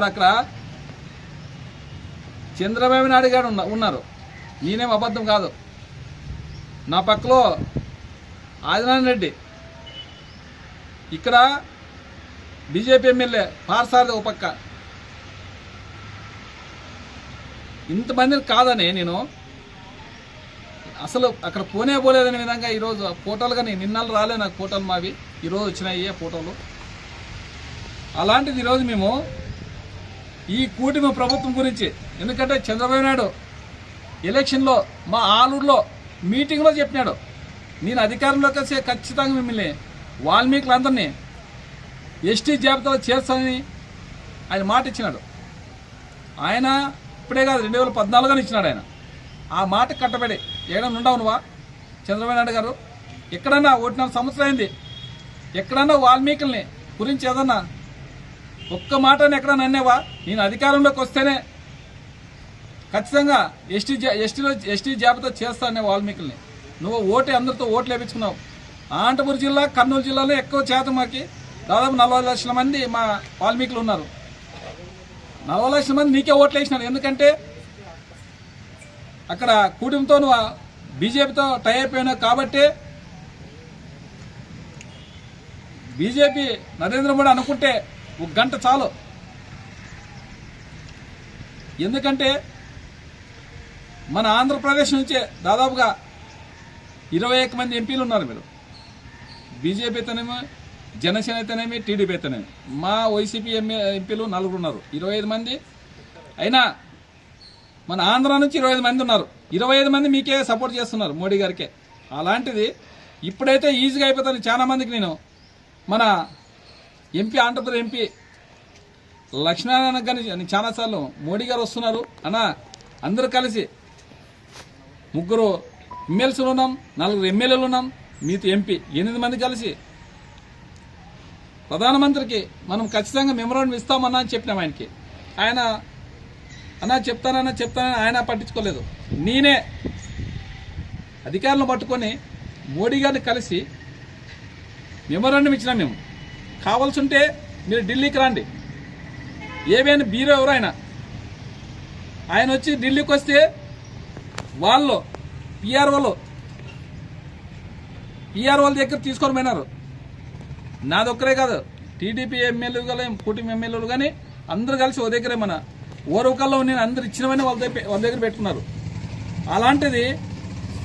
ఆడ అక్కడ చంద్రబాబు నాయుడు గారు ఉన్న- ఉన్నారు. నేనేం అబద్ధం కాదు. నా పక్కలో ఆదినారాయణ రెడ్డి. ఇక్కడ బీజేపీ ఎమ్మెల్యే పార్సారథి ఒక పక్క. ఇంతమందిని కాదని నేను అసలు అక్కడ పోనే పోలేదనే విధంగా ఈరోజు ఫోటోలు కానీ నిన్నలు రాలే నాకు ఫోటోలు మావి. ఈరోజు వచ్చినాయి ఫోటోలు. అలాంటిది ఈరోజు మేము ఈ కూటమి ప్రభుత్వం గురించి. ఎందుకంటే చంద్రబాబు నాయుడు ఎలక్షన్లో మా ఆలూరులో మీటింగ్లో చెప్పినాడు. నేను అధికారంలోకి వస్తే ఖచ్చితంగా మిమ్మల్ని వాల్మీకులందరినీ ఎస్టీ జాబితాలో చేర్చాలని ఆయన మాట ఇచ్చినాడు. ఆయన ఇప్పుడే కాదు రెండు వేల పద్నాలుగులో ఇచ్చినాడు ఆయన. ఆ మాట కట్టబడి ఏడన్నా ఉండవు నువ్వా చంద్రబాబు నాయుడు గారు? ఎక్కడన్నా ఒకటిన్నర సంవత్సరం అయింది. ఎక్కడన్నా వాల్మీకుల్ని గురించి ఏదన్నా ఒక్క మాటని ఎక్కడ నన్నేవా? నేను అధికారంలోకి వస్తేనే ఖచ్చితంగా ఎస్టీ జా ఎస్టీలో ఎస్టీ జాబితా చేస్తానే వాల్మీకుల్ని. నువ్వు ఓటే అందరితో ఓట్లు వేయించుకున్నావు అనంతపురం జిల్లా కర్నూలు జిల్లాలో ఎక్కువ శాతం మాకి దాదాపు నలభై లక్షల మంది మా వాల్మీకులు ఉన్నారు. నలభై లక్షల మంది నీకే ఓట్లు వేసినారు. ఎందుకంటే అక్కడ కూటమితో నువ్వు బీజేపీతో టై అయిపోయినావు కాబట్టి బీజేపీ నరేంద్ర మోడీ అనుకుంటే ఒక గంట చాలు. ఎందుకంటే మన ఆంధ్రప్రదేశ్ నుంచే దాదాపుగా ఇరవై ఒక్క మంది ఎంపీలు ఉన్నారు మీరు. బీజేపీ అయితేనేమి జనసేన అయితేనేమి టీడీపీ అయితేనేమి. మా వైసీపీ ఎంఏ ఎంపీలు నలుగురు ఉన్నారు. ఇరవై ఐదు మంది. అయినా మన ఆంధ్ర నుంచి ఇరవై ఐదు మంది ఉన్నారు. ఇరవై ఐదు మంది మీకే సపోర్ట్ చేస్తున్నారు మోడీ గారికే. అలాంటిది ఇప్పుడైతే ఈజీగా అయిపోతుంది చాలా మందికి నేను. మన ఎంపీ ఆంధ్రప్రదేశ్ ఎంపీ లక్ష్మీనారాయణ గారిని చాలాసార్లు మోడీ గారు వస్తున్నారు. అన్నా అందరూ కలిసి ముగ్గురు ఎమ్మెల్సీలు ఉన్నాం నలుగురు ఎమ్మెల్యేలు ఉన్నాం మీతో ఎంపీ ఎనిమిది మంది కలిసి ప్రధానమంత్రికి మనం ఖచ్చితంగా మెమరాండం ఇస్తామన్నా అని చెప్పినాం ఆయనకి. ఆయన అన్నా చెప్తానన్నా చెప్తానని ఆయన పట్టించుకోలేదు. నేనే అధికారులను పట్టుకొని మోడీ గారిని కలిసి మెమరాండం ఇచ్చినాం మేము. కావాల్సి ఉంటే మీరు ఢిల్లీకి రండి. ఏమైనా బీరో ఎవరు ఆయన ఆయన వచ్చి ఢిల్లీకి వస్తే వాళ్ళు పిఆర్ఓలు పిఆర్ఓల దగ్గర తీసుకొని పోయినారు. నాదొక్కరే కాదు టీడీపీ ఎమ్మెల్యేలు కానీ కూటమి ఎమ్మెల్యేలు కానీ అందరూ కలిసి ఓ దగ్గరే మన ఓరవకల్లో నేను అందరు ఇచ్చినవన్నీ వాళ్ళ దగ్గర వాళ్ళ దగ్గర పెట్టుకున్నారు. అలాంటిది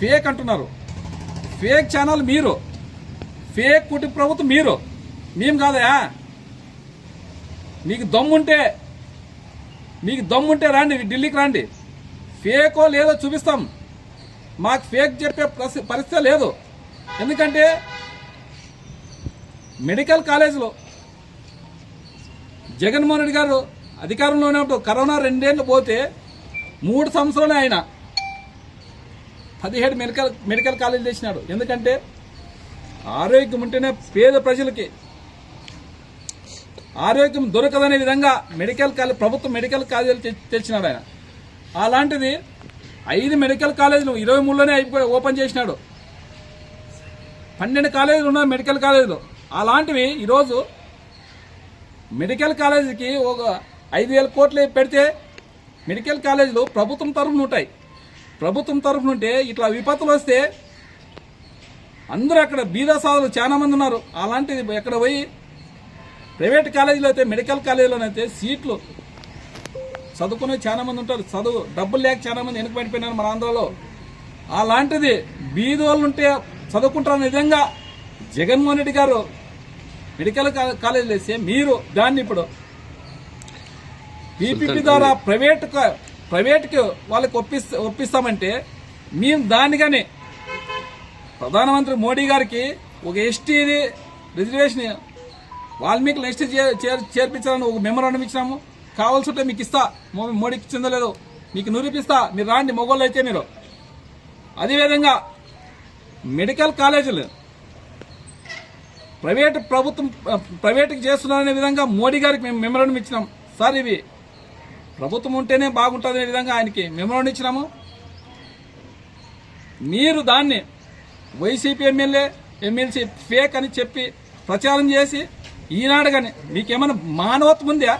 ఫేక్ అంటున్నారు. ఫేక్ ఛానల్ మీరు. ఫేక్ కుటుంబ ప్రభుత్వం మీరు. మేము కాదయా మీకు దమ్ముంటే మీకు దమ్ముంటే రండి ఢిల్లీకి రండి. ఫేకో లేదో చూపిస్తాం. మాకు ఫేక్ చెప్పే పరిస్థితి లేదు. ఎందుకంటే మెడికల్ కాలేజీలో జగన్మోహన్ రెడ్డి గారు అధికారంలో ఉన్నప్పుడు కరోనా రెండేళ్ళు పోతే మూడు సంవత్సరాలే ఆయన పదిహేడు మెడికల్ మెడికల్ కాలేజీలు చేసినాడు. ఎందుకంటే ఆరోగ్యం ఉంటేనే పేద ప్రజలకి ఆరోగ్యం దొరకదనే విధంగా మెడికల్ కాలేజ్ ప్రభుత్వ మెడికల్ కాలేజీలు తెచ్చినాడు ఆయన. అలాంటిది ఐదు మెడికల్ కాలేజీలు ఇరవై మూడులోనే అయిపోయి ఓపెన్ చేసినాడు. పన్నెండు కాలేజీలు ఉన్నాయి మెడికల్ కాలేజీలు. అలాంటివి ఈరోజు మెడికల్ కాలేజీకి ఒక ఐదు వేల కోట్లు పెడితే మెడికల్ కాలేజీలు ప్రభుత్వం తరఫున ఉంటాయి. ప్రభుత్వం తరఫున ఉంటే ఇట్లా విపత్తులు వస్తే అందరూ అక్కడ బీద సాధులు చాలామంది ఉన్నారు. అలాంటిది ఎక్కడ పోయి ప్రైవేట్ కాలేజీలో అయితే మెడికల్ కాలేజీలోనైతే సీట్లు చదువుకునే చాలా మంది ఉంటారు. చదువు డబ్బులు లేక చాలా మంది వెనక పడిపోయినారు మన ఆంధ్రలో. అలాంటిది బీది వాళ్ళు ఉంటే చదువుకుంటారన్న విధంగా జగన్మోహన్ రెడ్డి గారు మెడికల్ కాలేజీలు వేస్తే మీరు దాన్ని ఇప్పుడు పీపీపీ ద్వారా ప్రైవేట్ ప్రైవేట్కి వాళ్ళకి ఒప్పిస్తా ఒప్పిస్తామంటే మేము దాన్ని కానీ ప్రధానమంత్రి మోడీ గారికి ఒక ఎస్టీది రిజర్వేషన్ వాల్మీకి లిస్ట్ చేర్పించాలని ఒక మెమరాండం ఇచ్చినాము. కావాల్సి ఉంటే మీకు ఇస్తా. మోడీకి చెందలేదు మీకు నిరూపిస్తా. మీరు రాండి మొగోళ్ళు అయితే మీరు. అదేవిధంగా మెడికల్ కాలేజీలు ప్రైవేట్ ప్రభుత్వం ప్రైవేట్కి చేస్తున్నారనే విధంగా మోడీ గారికి మేము మెమరాండం ఇచ్చినాం. సార్ ఇవి ప్రభుత్వం ఉంటేనే బాగుంటుంది అనే విధంగా ఆయనకి మెమరాండం ఇచ్చినాము. మీరు దాన్ని వైసీపీ ఎమ్మెల్యే ఎమ్మెల్సీ ఫేక్ అని చెప్పి ప్రచారం చేసి ఈనాడు కానీ మీకేమైనా మానవత్వం ఉందా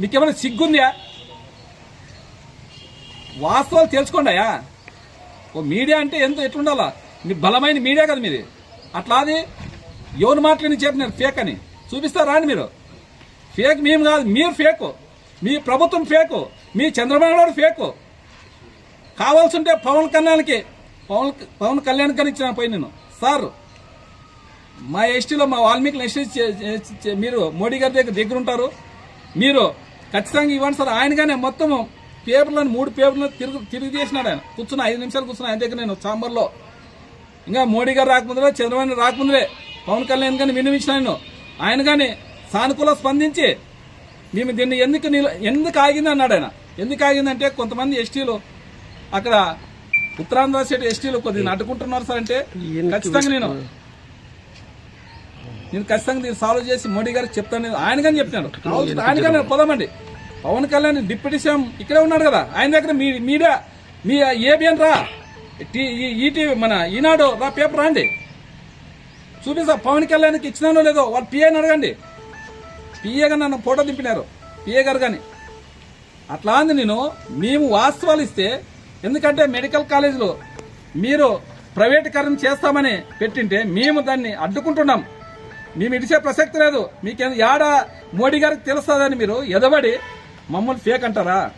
మీకేమైనా సిగ్గుందా వాస్తవాలు తెలుసుకోండియా ఓ మీడియా అంటే ఎంత ఎట్లుండాలా? మీ బలమైన మీడియా కదా మీది. అట్లా అది ఎవరు మాటలని చెప్పినారు ఫేక్ అని. చూపిస్తారా అని మీరు? ఫేక్ మేము కాదు మీరు ఫేక్ మీ ప్రభుత్వం ఫేక్ మీ చంద్రబాబు నాయుడు ఫేక్ కావాల్సి ఉంటే పవన్ కళ్యాణ్కి పవన్ పవన్ కళ్యాణ్ కానీ ఇచ్చిన పోయి నేను. సార్. మా ఎస్టీలో మా వాల్మీకి ఎస్టీ మీరు మోడీ గారి దగ్గర దగ్గర ఉంటారు మీరు ఖచ్చితంగా ఇవ్వండి సార్. ఆయనగానే మొత్తము పేపర్లను మూడు పేపర్లను తిరుగు తిరిగి చేసినాడు ఆయన. కూర్చున్న ఐదు నిమిషాలు కూర్చున్న ఆయన దగ్గర నేను చాంబర్లో ఇంకా మోడీ గారు రాకముందులే చంద్రబాబు రాకముందులే పవన్ కళ్యాణ్ కానీ వినిపించిన ఆయన ఆయన కానీ సానుకూల స్పందించి మేము దీన్ని ఎందుకు ఎందుకు ఆగింది? అన్నాడు ఆయన. ఎందుకు ఆగిందంటే కొంతమంది ఎస్టీలు అక్కడ ఉత్తరాంధ్ర స్టేట్ ఎస్టీలు కొద్దిగా అడ్డుకుంటున్నారు సార్ అంటే ఖచ్చితంగా నేను నేను ఖచ్చితంగా దీన్ని సాల్వ్ చేసి మోడీ గారికి చెప్తాను. ఆయన కానీ చెప్తాను కావాల్సి ఆయన కానీ పోదామండి. పవన్ కళ్యాణ్ డిప్యూటీ సీఎం ఇక్కడే ఉన్నాడు కదా. ఆయన దగ్గర మీ మీడియా మీ ఏబిఎన్ రా. ఈటీవీ మన ఈనాడు రా పేపర్ రాండి. చూపిస్తా. పవన్ కళ్యాణ్కి ఇచ్చినానో లేదో వాళ్ళు పిఏని అడగండి. పిఏగా నన్ను ఫోటో దింపినారు. పిఏ గారు కానీ అట్లా అంది నేను. మేము వాస్తవాలు ఇస్తే ఎందుకంటే మెడికల్ కాలేజీలో మీరు ప్రైవేటీకరణ చేస్తామని పెట్టింటే మేము దాన్ని అడ్డుకుంటున్నాం. మేము ఇడిచే ప్రసక్తి లేదు. మీకేం యాడ మోడీ గారికి తెలుస్తుందని మీరు ఎదబడి మమ్మల్ని ఫేక్ అంటారా?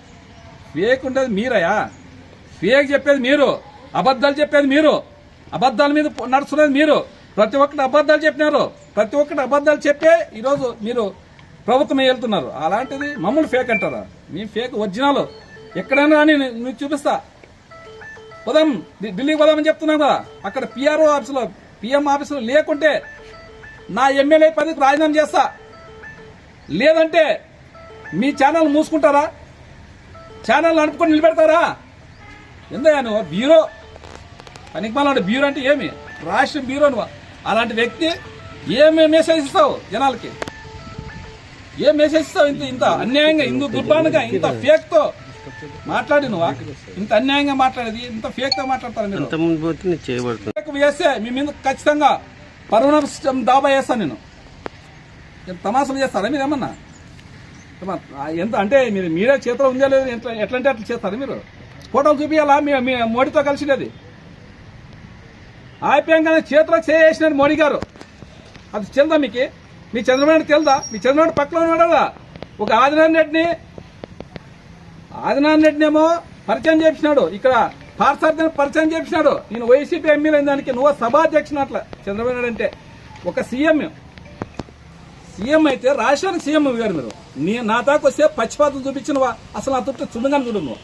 ఫేక్ ఉండేది మీరయా? ఫేక్ చెప్పేది మీరు. అబద్ధాలు చెప్పేది మీరు. అబద్ధాల మీద నడుస్తున్నది మీరు. ప్రతి ఒక్కటి అబద్ధాలు చెప్పినారు. ప్రతి ఒక్కటి అబద్ధాలు చెప్పే ఈరోజు మీరు ప్రభుత్వం వెళ్తున్నారు? అలాంటిది మమ్మల్ని ఫేక్ అంటారా? మీ ఫేక్ ఒరిజినల్ ఎక్కడైనా అని నేను చూపిస్తా. పోదాం. ఢిల్లీకి పోదామని చెప్తున్నాం కదా. అక్కడ పిఆర్ఓ ఆఫీసులో పిఎం ఆఫీసులో లేకుంటే నా ఎమ్మెల్యే పదవికి రాజీనామా చేస్తా. లేదంటే మీ ఛానల్ మూసుకుంటారా? ఛానల్ నడుపుకొని నిలబెడతారా? ఎందయ్యా నువ్వు? బ్యూరో పనికిమాలాడు బ్యూరో అంటే ఏమి? రాష్ట్ర బ్యూరో నువ్వు అలాంటి వ్యక్తి ఏమి మెసేజ్ ఇస్తావు జనాలకి? ఏం మెసేజ్ ఇస్తావు ఇంత ఇంత అన్యాయంగా ఇంత దుర్భానంగా ఇంత ఫేక్తో మాట్లాడి నువ్వా? ఇంత అన్యాయంగా మాట్లాడేది ఇంత ఫేక్తో మాట్లాడతారు మీరు? చేయబడుతుంది మీ మీద ఖచ్చితంగా పరుణ దాబా వేస్తాను నేను తమాసం చేస్తారా మీరు ఏమన్నా? ఎంత అంటే మీరు మీరే చేతిలో ఉందా లేదు ఎట్లా ఎట్లంటే అట్లా చేస్తారా మీరు? ఫోటోలు చూపించాలా మీ మీ మోడీతో కలిసినది. ఆప్యాయంగానే చేతిలో చేసినాడు మోడీ గారు. అది తెలుదా మీకు? మీ చంద్రబాబు తెలుదా? మీ చంద్రబాబు పక్కన ఉన్నాడు? ఒక ఆదినారాయణ రెడ్డిని ఆదినారాయణ రెడ్డినేమో పరిచయం చేపించినాడు ఇక్కడ పార్సార్థిని పరిచయం చేపించినాడు నేను వైసీపీ ఎమ్మెల్యే దానికి నువ్వు సభాధ్యక్షుని అట్లా. చంద్రబాబు నాయుడు అంటే ఒక సీఎం సీఎం అయితే రాష్ట్రానికి సీఎం గారు మీరు. నీ నా దాకా వస్తే పచ్చిపాతం చూపించినవా? అసలు నా తుట్టు చుండగానే చూడు నువ్వు.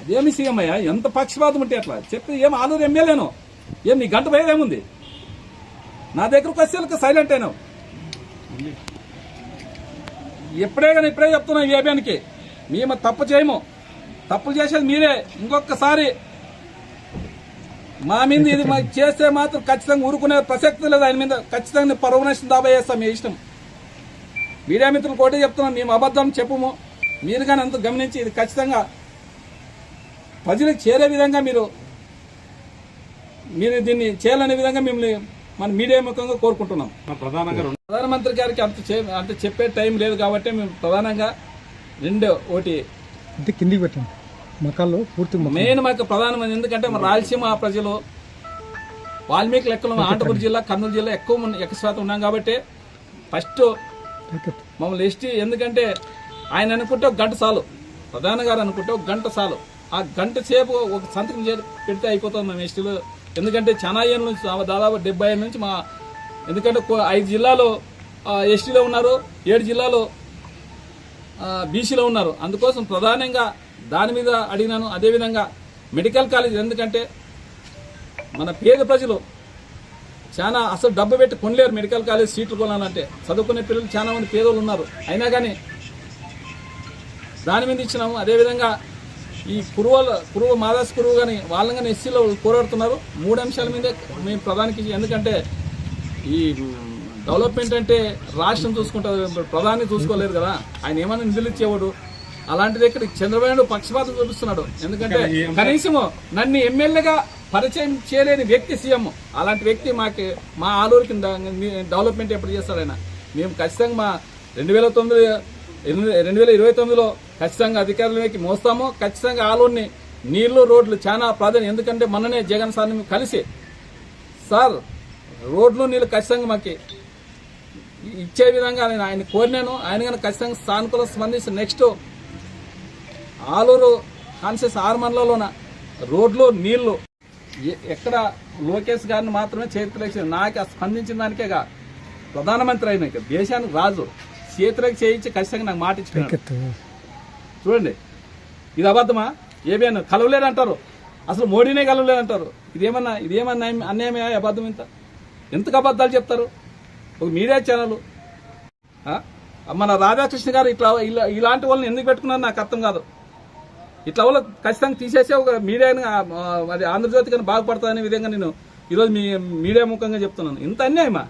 అదేమి సీఎం అయ్యా? ఎంత పక్షపాతం ఉంటే అట్లా? చెప్పి ఏం ఆలూరు ఎమ్మెల్యేను? ఏం నీ గంట భయదేముంది నా దగ్గరకు వచ్చేలకు సైలెంట్ అయినావు. ఎప్పుడే కానీ ఇప్పుడే చెప్తున్నావు ఈ ఏబియానికి మేము తప్పు చేయము. తప్పులు చేసేది మీరే. ఇంకొకసారి మా మీద ఇది మాకు చేస్తే మాత్రం ఖచ్చితంగా ఊరుకునే ప్రసక్తి లేదు. ఆయన మీద ఖచ్చితంగా పర్వనేషన్ దాబా చేస్తాం. మీ ఇష్టం. మీడియా మిత్రులు కోటే చెప్తున్నాం. మేము అబద్ధం చెప్పము. మీరు కానీ అంత గమనించి ఇది ఖచ్చితంగా ప్రజలకు చేరే విధంగా మీరు మీరు దీన్ని చేయాలనే విధంగా మిమ్మల్ని మన మీడియా ముఖంగా కోరుకుంటున్నాం. ప్రధానంగా ప్రధానమంత్రి గారికి అంత చే- అంత చెప్పే టైం లేదు కాబట్టి మేము ప్రధానంగా రెండు ఒకటి కిందికి పెట్టండి. మకాల్లో పూర్తి. మెయిన్ మాకు ప్రధానమంత్రి ఎందుకంటే మన రాయలసీమ ప్రజలు వాల్మీకి లెక్కలు ఆంటపూర్ జిల్లా కర్నూలు జిల్లా ఎక్కువ ఎక్కువ శాతం ఉన్నాం కాబట్టి ఫస్ట్. మమ్మల్ని ఎస్టీ ఎందుకంటే ఆయన అనుకుంటే ఒక గంట చాలు. ప్రధాన గారు అనుకుంటే ఒక గంట చాలు. ఆ గంట సేపు ఒక సంతకం పెడితే అయిపోతుంది మేము ఎస్టీలో ఎందుకంటే చాలా ఏళ్ళ నుంచి దాదాపు డెబ్బై ఏళ్ళ నుంచి మా ఎందుకంటే ఐదు జిల్లాలు ఎస్టీలో ఉన్నారు ఏడు జిల్లాలు బీసీలో ఉన్నారు. అందుకోసం ప్రధానంగా దాని మీద అడిగినాను. అదేవిధంగా మెడికల్ కాలేజ్ ఎందుకంటే మన పేద ప్రజలు చాలా అసలు డబ్బు పెట్టి కొనలేరు మెడికల్ కాలేజ్ సీట్లు కొనాలంటే. చదువుకునే పిల్లలు చాలా మంది పేదోళ్ళు ఉన్నారు. అయినా కానీ దాని మీద ఇచ్చినాము. అదేవిధంగా ఈ కురువల కురువ మాదాస్ కురువు కానీ వాళ్ళని కానీ ఎస్సీలో పోరాడుతున్నారు. మూడు అంశాల మీదే మేము ప్రధానికి ఎందుకంటే ఈ డెవలప్మెంట్ అంటే రాష్ట్రం చూసుకుంటారు ప్రధాని చూసుకోలేదు కదా. ఆయన ఏమైనా నిధులు ఇచ్చేవాడు? అలాంటిది ఇక్కడ చంద్రబాబు పక్షపాతం చూపిస్తున్నాడు. ఎందుకంటే కనీసం నన్ను ఎమ్మెల్యేగా పరిచయం చేయలేని వ్యక్తి సీఎం. అలాంటి వ్యక్తి మాకు మా ఆలూరికి ద- డెవలప్మెంట్ ఎప్పుడు చేస్తాడు ఆయన? మేము ఖచ్చితంగా మా రెండు వేల తొమ్మిది రెండు వేల ఇరవై తొమ్మిదిలో ఖచ్చితంగా అధికారులకి మోస్తాము. ఖచ్చితంగా ఆలూరిని నీళ్ళు రోడ్లు చాలా ప్రాధాన్యం. ఎందుకంటే మొన్ననే జగన్ సార్ని మేము కలిసి సార్ రోడ్లు నీళ్ళు ఖచ్చితంగా మాకు ఇచ్చే విధంగా నేను ఆయన కోరినాను. ఆయన కానీ ఖచ్చితంగా సానుకూల స్పందించి నెక్స్ట్ ఆలూరు కాన్షియస్ ఆరు మండలంలోన రోడ్లు నీళ్ళు ఎక్కడ లోకేష్ గారిని మాత్రమే చేతులకు నాకు స్పందించిన దానికేగా ప్రధానమంత్రి అయిన దేశానికి రాజు చేతులకు చేయించి ఖచ్చితంగా నాకు మాట చూడండి. ఇది అబద్ధమా? ఏమేనా కలవలేదంటారు. అసలు మోడీనే కలవలేదంటారు. ఇదేమన్నా ఇదేమన్నా అన్యాయమే? అబద్ధం ఇంత? ఎందుకు అబద్ధాలు చెప్తారు? ఒక మీడియా ఛానల్? మన రాధాకృష్ణ గారు ఇట్లా ఇలా ఇలాంటి వాళ్ళని ఎందుకు పెట్టుకున్నారు నాకు అర్థం కాదు. ఇట్లా వల్ల ఖచ్చితంగా తీసేసి ఒక మీడియాని అది ఆంధ్రజ్యోతి కానీ బాగుపడతాదనే విధంగా నేను ఈరోజు మీ మీడియా ముఖంగా చెప్తున్నాను. ఇంత అన్యాయమా?